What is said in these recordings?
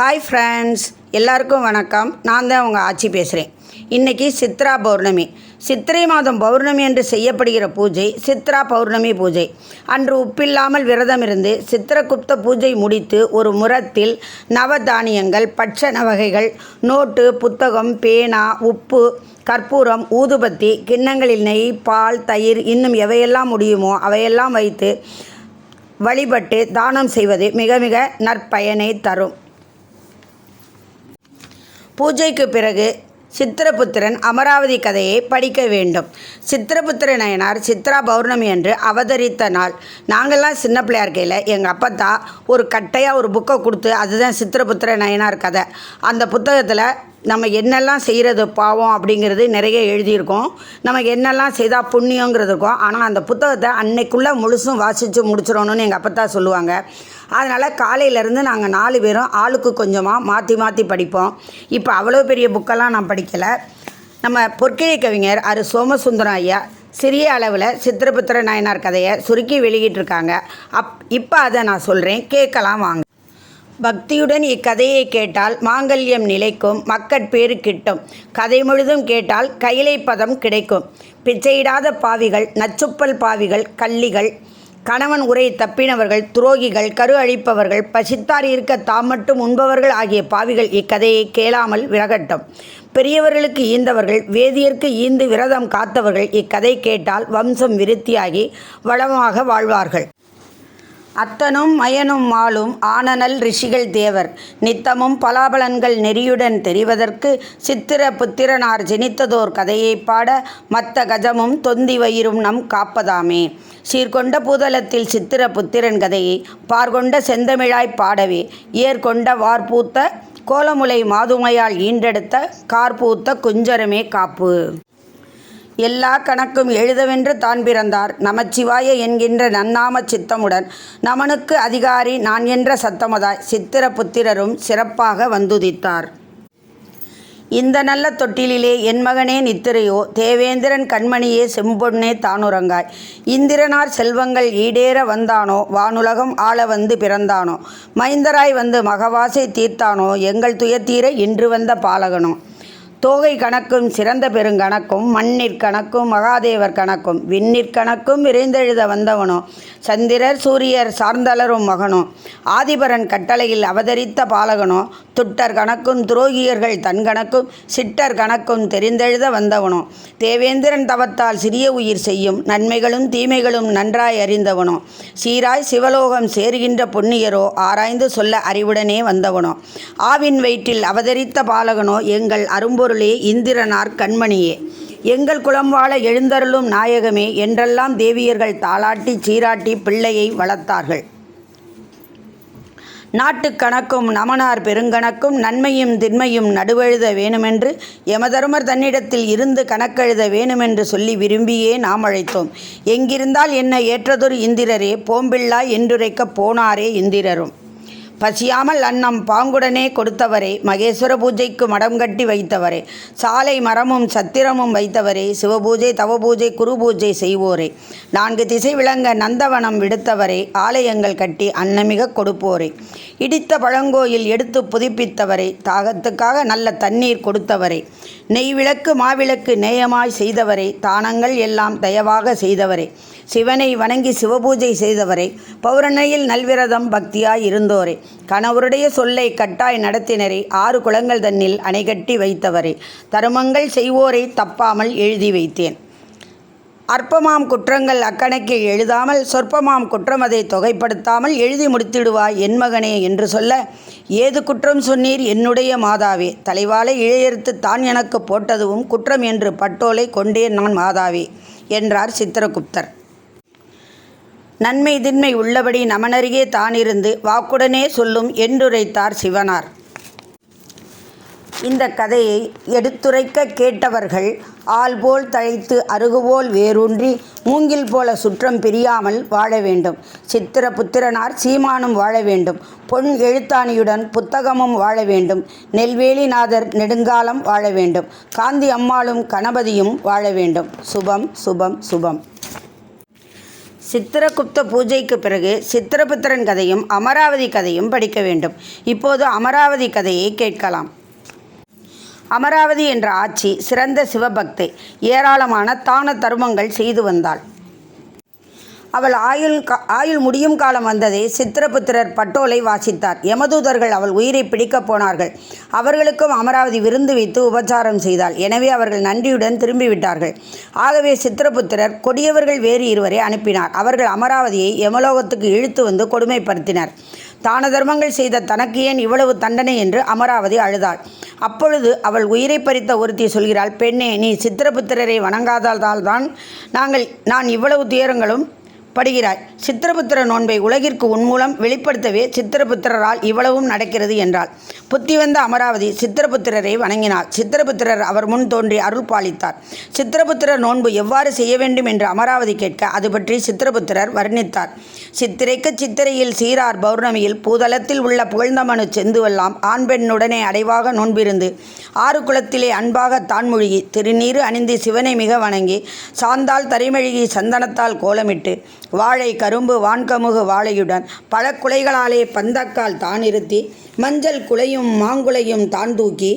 Hi friends எல்லாருக்கும் வணக்கம். நான் தான் உங்கள் ஆட்சி பேசுகிறேன் இன்றைக்கி சித்ரா பௌர்ணமி. சித்திரை மாதம் பௌர்ணமி என்று செய்யப்படுகிற பூஜை சித்ரா பௌர்ணமி பூஜை. அன்று உப்பில்லாமல் விரதம் இருந்து சித்திரகுப்த பூஜை முடித்து ஒரு முரத்தில் நவதானியங்கள் பட்சண வகைகள் நோட்டு புத்தகம் பேனா உப்பு கற்பூரம் ஊதுபத்தி கிண்ணங்களில் நெய் பால் தயிர் இன்னும் எவையெல்லாம் முடியுமோ அவையெல்லாம் வைத்து வழிபட்டு தானம் செய்வது மிக மிக நற்பயனை தரும். பூஜைக்கு பிறகு சித்திரபுத்திரன் அமராவதி கதையை படிக்க வேண்டும். சித்திரபுத்திர நயனார் சித்ரா பௌர்ணமி என்று அவதரித்த நாள். நாங்கள்லாம் சின்ன பிள்ளையா இருக்கையில் எங்கள் அப்பத்தா ஒரு கட்டையாக ஒரு புக்கை கொடுத்து அதுதான் சித்திரபுத்திர நயனார் கதை. அந்த புத்தகத்தில் நம்ம என்னெல்லாம் செய்கிறது பாவம் அப்படிங்கிறது நிறைய எழுதியிருக்கோம். நம்ம என்னெல்லாம் செய்தால் புண்ணியங்கிறது இருக்கும். ஆனால் அந்த புத்தகத்தை அன்னைக்குள்ளே முழுசும் வாசித்து முடிச்சிடணும்னு எங்கள் அப்பத்தா சொல்லுவாங்க. அதனால் காலையிலேருந்து நாங்கள் நாலு பேரும் ஆளுக்கு கொஞ்சமாக மாற்றி மாற்றி படிப்போம். இப்போ அவ்வளோ பெரிய புக்கெல்லாம் நான் படிக்கலை. நம்ம பொற்கிழை கவிஞர் அரு சோமசுந்தரம் ஐயா சிறிய அளவில் சித்திரபுத்திர நாயனார் கதையை சுருக்கி வெளியிட்டிருக்காங்க. அப் இப்போ அதை நான் சொல்கிறேன் கேட்கலாம் வாங்க. பக்தியுடன் இக்கதையை கேட்டால் மாங்கல்யம் நிலைக்கும் மக்கட்பேறு கிட்டும். கதை முழுதும் கேட்டால் கைலை பதம் கிடைக்கும். பிச்சையிடாத பாவிகள் நச்சுப்பல் பாவிகள் கள்ளிகள் கணவன் உரை தப்பினவர்கள் துரோகிகள் கரு அழிப்பவர்கள் பசித்தார் இருக்க தாம் மட்டும் உண்பவர்கள் ஆகிய பாவிகள் இக்கதையை கேளாமல் விலகட்டும். பெரியவர்களுக்கு ஈந்தவர்கள் வேதியர்க்கு ஈந்து விரதம் காத்தவர்கள் இக்கதை கேட்டால் வம்சம் விருத்தியாகி வளமாக வாழ்வார்கள். அத்தனும் மயனும் மாலும் ஆனனல் ரிஷிகள் தேவர். நித்தமும் பலாபலன்கள் நெறியுடன் தெரிவதற்கு சித்திர புத்திரனார் ஜெனித்ததோர் கதையை பாட மத்த கஜமும் தொந்தி வயிறும் நம் காப்பதாமே. சீர்கொண்ட பூதலத்தில் சித்திர புத்திரன் கதையை பார்கொண்ட செந்தமிழாய் பாடவே. ஏற்கொண்ட வார்பூத்த கோலமுலை மாதுமையால் ஈண்டெடுத்த கார்பூத்த குஞ்சரமே காப்பு. எல்லா கணக்கும் எழுதவென்று தான் பிறந்தார். நமச்சிவாய என்கின்ற நன்னாம சித்தமுடன் நமனுக்கு அதிகாரி நான் என்ற சத்தமதாய் சித்திர புத்திரரும் சிறப்பாக வந்துதித்தார். இந்த நல்ல தொட்டிலிலே என் மகனே நித்திரையோ தேவேந்திரன் கண்மணியே செம்பொன்னே தானுரங்காய் இந்திரனார் செல்வங்கள் ஈடேற வந்தானோ வானுலகம் ஆள வந்து பிறந்தானோ. மைந்தராய் வந்து மகவாசை தீர்த்தானோ எங்கள் துயத்தீர இன்று வந்த பாலகனோ. தோகை கணக்கும் சிறந்த பெருங்கணக்கும் மண்ணிற் கணக்கும் மகாதேவர் கணக்கும் விண்ணிற்கணக்கும் விரைந்தெழுத வந்தவனோ சந்திரர் சூரியர் சார்ந்தளரும் மகனோ ஆதிபரன் கட்டளையில் அவதரித்த பாலகனோ துட்டர் கணக்கும் துரோகியர்கள் தன் கணக்கும் சிட்டர் கணக்கும் தெரிந்தெழுத வந்தவனோ தேவேந்திரன் தவத்தால் சிறிய உயிர் செய்யும் நன்மைகளும் தீமைகளும் நன்றாய் அறிந்தவனோ சீராய் சிவலோகம் சேருகின்ற புண்ணியரோ ஆராய்ந்து சொல்ல அறிவுடனே வந்தவனோ ஆவின் வயிற்றில் அவதரித்த பாலகனோ எங்கள் அரும்பொருளே இந்திரனார் கண்மணியே. எங்கள் குலம் வாழ எழுந்தருளும் நாயகமே என்றெல்லாம் தேவியர்கள் தாளாட்டி சீராட்டி பிள்ளையை வளர்த்தார்கள். நாட்டுக் கணக்கும் நமனார் பெருங்கணக்கும் நன்மையும் திண்மையும் நடுவெழுத வேணுமென்று யமதர்மர் தன்னிடத்தில் இருந்து கணக்கெழுத வேணுமென்று சொல்லி விரும்பியே நாம் அழைத்தோம். எங்கிருந்தால் என்ன ஏற்றதொரு இந்திரரே போம்பிள்ளாய் என்றுரைக்கப் போனாரே இந்திரரும். பசியாமல் அன்னம் பாங்குடனே கொடுத்தவரே மகேஸ்வர பூஜைக்கு மடம் கட்டி வைத்தவரே சாலை மரமும் சத்திரமும் வைத்தவரே சிவபூஜை தவபூஜை குரு பூஜை செய்வோரே. நான்கு திசை விளங்க நந்தவனம் விடுத்தவரே ஆலயங்கள் கட்டி அன்னமிக கொடுப்போரே. இடித்த பழங்கோயில் எடுத்து புதுப்பித்தவரே தாகத்துக்காக நல்ல தண்ணீர் கொடுத்தவரே. நெய் விளக்கு மாவிளக்கு நேயமாய் செய்தவரே தானங்கள் எல்லாம் தயவாக செய்தவரே. சிவனை வணங்கி சிவபூஜை செய்தவரே பௌரணையில் நல்விரதம் பக்தியாய் இருந்தோரே. கணவருடைய சொல்லை கட்டாய் நடத்தினரே ஆறு குளங்கள் தன்னில் அணைகட்டி வைத்தவரே தருமங்கள் செய்வோரை தப்பாமல் எழுதி வைத்தேன். அற்பமாம் குற்றங்கள் அக்கணக்கில் எழுதாமல் சொற்பமாம் குற்றம் அதை தொகைப்படுத்தாமல் எழுதி முடித்திடுவாய் என் மகனே என்று சொல்ல ஏது குற்றம் சொன்னீர் என்னுடைய மாதாவே? தலைவாலை இழையறுத்து தான் எனக்கு போட்டதுவும் குற்றம் என்று பட்டோலை கொண்டேன் நான் மாதாவே என்றார் சித்திரகுப்தர். நன்மை திண்மை உள்ளபடி நமனருகே தானிருந்து வாக்குடனே சொல்லும் என்றுரைத்தார் சிவனார். இந்த கதையை எடுத்துரைக்க கேட்டவர்கள் ஆள் போல் தழைத்து அருகுபோல் வேரூன்றி மூங்கில் போல சுற்றம் பிரியாமல் வாழ வேண்டும். சித்திர புத்திரனார் சீமானும் வாழ வேண்டும். பொன் எழுத்தாணியுடன் புத்தகமும் வாழ வேண்டும். நெல்வேலிநாதர் நெடுங்காலம் வாழ வேண்டும். காந்தி அம்மாளும் கணபதியும் வாழ வேண்டும். சுபம் சுபம் சுபம். சித்திரகுப்த பூஜைக்கு பிறகு சித்திரபுத்திரன் கதையும் அமராவதி கதையும் படிக்க வேண்டும். இப்போது அமராவதி கதையை கேட்கலாம். அமராவதி என்ற ஆட்சி சிறந்த சிவபக்தை ஏராளமான தான தர்மங்கள் செய்து வந்தாள். அவள் ஆயுள் கா- ஆயுள் முடியும் காலம் வந்ததே சித்திரபுத்திரர் பட்டோலை வாசித்தார். யமதூதர்கள் அவள் உயிரை பிடிக்கப் போனார்கள். அவர்களுக்கும் அமராவதி விருந்து வைத்து உபச்சாரம் செய்தாள். எனவே அவர்கள் நன்றியுடன் திரும்பிவிட்டார்கள். ஆகவே சித்திரபுத்திரர் கொடியவர்கள் வேறு இருவரை அனுப்பினார். அவர்கள் அமராவதியை யமலோகத்துக்கு இழுத்து வந்து கொடுமைப்படுத்தினர். தான தர்மங்கள் செய்த தனக்கு ஏன் இவ்வளவு தண்டனை என்று அமராவதி அழுதாள். அப்பொழுது அவள் உயிரை பறித்த ஒருத்தி சொல்கிறாள் பெண்ணே நீ சித்திரபுத்திரரை வணங்காததால் தான் நாங்கள் நான் இவ்வளவு துயரங்களும் படுகிறாய். சித்திரபுத்திர நோன்பை உலகிற்கு உன்மூலம் வெளிப்படுத்தவே சித்திரபுத்திரரால் இவ்வளவும் நடக்கிறது என்றாள். புத்தி வந்த அமராவதி சித்திரபுத்திரரை வணங்கினாள். சித்திரபுத்திரர் அவர் முன் தோன்றி அருள் பாலித்தார். சித்திரபுத்திரர் நோன்பு எவ்வாறு செய்ய வேண்டும் என்று அமராவதி கேட்க அது பற்றி சித்திரபுத்திரர் வர்ணித்தார். சித்திரைக்கு சித்திரையில் சீரார் பௌர்ணமியில் பூதலத்தில் உள்ள புகழ்ந்தமனு செந்துவெல்லாம் ஆண் பெண்ணுடனே அடைவாக நோன்பிருந்து ஆறு குலத்திலே அன்பாக தான்மொழிகி திருநீறு அணிந்து சிவனை மிக வணங்கி சாந்தால் தரைமெழுகி சந்தனத்தால் கோலமிட்டு வாழை கரும்பு வான்கமுகு வாழையுடன் பல குலைகளாலே பந்தக்கால் தான் இருத்தி மஞ்சள் குலையும் மாங்குலையும் தான் தூக்கி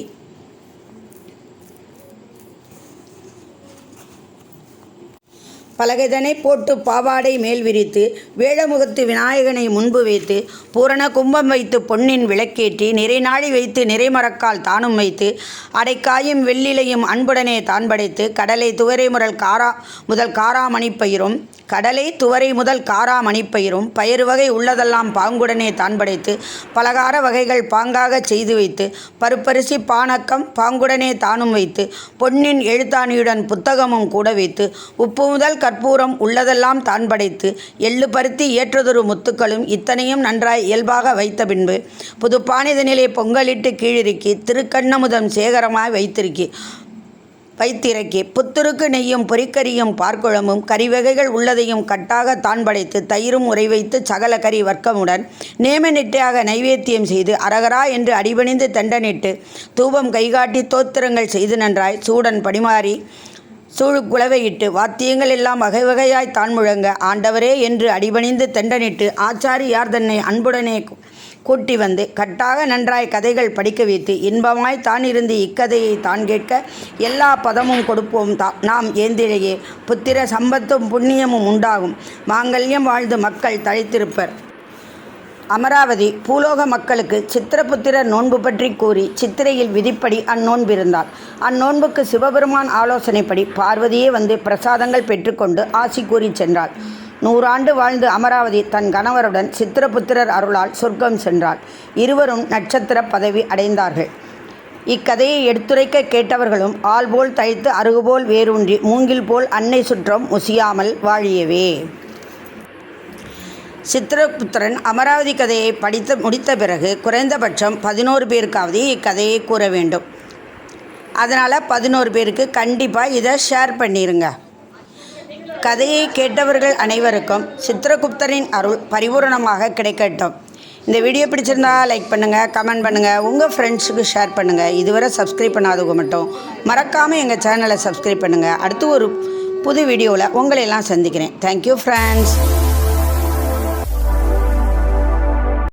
பலகைதனை போட்டு பாவாடை மேல் விரித்து வேழமுகத்து விநாயகனை முன்பு வைத்து பூரண கும்பம் வைத்து பொன்னின் விளக்கேற்றி நிறைநாழி வைத்து நிறைமரக்கால் தானும் வைத்து அடைக்காயும் வெள்ளிலையும் அன்புடனே தான் படைத்து கடலை துவரை முதல் காரா முதல் காராமணிப்பயிரும் கடலை துவரை முதல் காராமணிப்பயிரும் பயிறு வகை உள்ளதெல்லாம் பாங்குடனே தான் படைத்து பலகார வகைகள் பாங்காக செய்து வைத்து பருப்பரிசி பானக்கம் பாங்குடனே தானும் வைத்து பொன்னின் எழுத்தாணியுடன் புத்தகமும் கூட வைத்து உப்பு முதல் கற்பூரம் உள்ளதெல்லாம் தான் படைத்து எள்ளு பருத்தி ஏற்றதொரு முத்துக்களும் இத்தனையும் நன்றாய் இயல்பாக வைத்த பின்பு புது பானிதனிலே பொங்கலிட்டு கீழிறுக்கி திருக்கண்ணமுதம் சேகரமாய் வைத்திருக்கி வைத்திறக்கி. புத்துருக்கு நெய்யும் பொறிக்கறியும் பார்க்குழம்பும் கறிவகைகள் உள்ளதையும் கட்டாக தான் படைத்து தயிரும் உரை வைத்து சகல கறி வர்க்கமுடன் நேம நெட்டையாக நைவேத்தியம் செய்து அரகரா என்று அடிபணிந்து தண்டனிட்டு தூபம் கைகாட்டி தோத்திரங்கள் செய்து நன்றாய் சூடன் படிமாறி சூழு குலவையிட்டு வாத்தியங்கள் எல்லாம் வகை வகையாய் தான் முழங்க ஆண்டவரே என்று அடிபணிந்து தெண்டனிட்டு ஆச்சாரியார் தன்னை அன்புடனே கூட்டி வந்து கட்டாக நன்றாய் கதைகள் படிக்க வைத்து இன்பமாய் தான் இருந்து இக்கதையை தான் கேட்க எல்லா பதமும் கொடுப்போம் தா நாம் ஏந்திழையே புத்திர சம்பத்தும் புண்ணியமும் உண்டாகும். மாங்கல்யம் வாழ்ந்து மக்கள் தழைத்திருப்பர். அமராவதி பூலோக மக்களுக்கு சித்திரபுத்திரர் நோன்பு பற்றி கூறி சித்திரையில் விதிப்படி அந்நோன்பிருந்தார் அந்நோன்புக்கு சிவபெருமான் ஆலோசனைப்படி பார்வதியே வந்து பிரசாதங்கள் பெற்றுக்கொண்டு ஆசி கூறி சென்றாள் நூறாண்டு வாழ்ந்து அமராவதி தன் கணவருடன் சித்திரபுத்திரர் அருளால் சொர்க்கம் சென்றாள் இருவரும் நட்சத்திர பதவி அடைந்தார்கள். இக்கதையை எடுத்துரைக்க கேட்டவர்களும் ஆள்போல் தைத்து அருகுபோல் வேரூன்றி மூங்கில் போல் அன்னை சுற்றம் முசியாமல் வாழியவே. சித்திரபுத்திரன் அமராவதி கதையை படித்து முடித்த பிறகு குறைந்தபட்சம் பதினோரு பேருக்காவது இக்கதையை கூற வேண்டும். அதனால் பதினோரு பேருக்கு கண்டிப்பாக இதை ஷேர் பண்ணிடுங்க கதையை கேட்டவர்கள் அனைவருக்கும் சித்திரகுப்தரின் அருள் பரிபூரணமாக கிடைக்கட்டும். இந்த வீடியோ பிடிச்சிருந்தா லைக் பண்ணுங்கள் கமெண்ட் பண்ணுங்கள் உங்கள் ஃப்ரெண்ட்ஸுக்கு ஷேர் பண்ணுங்கள் இதுவரை சப்ஸ்கிரைப் பண்ணாதவங்க மட்டும் மறக்காமல் எங்கள் சேனலை சப்ஸ்கிரைப் பண்ணுங்கள் அடுத்து ஒரு புது வீடியோவில் உங்களை எல்லாம் சந்திக்கிறேன். Thank you friends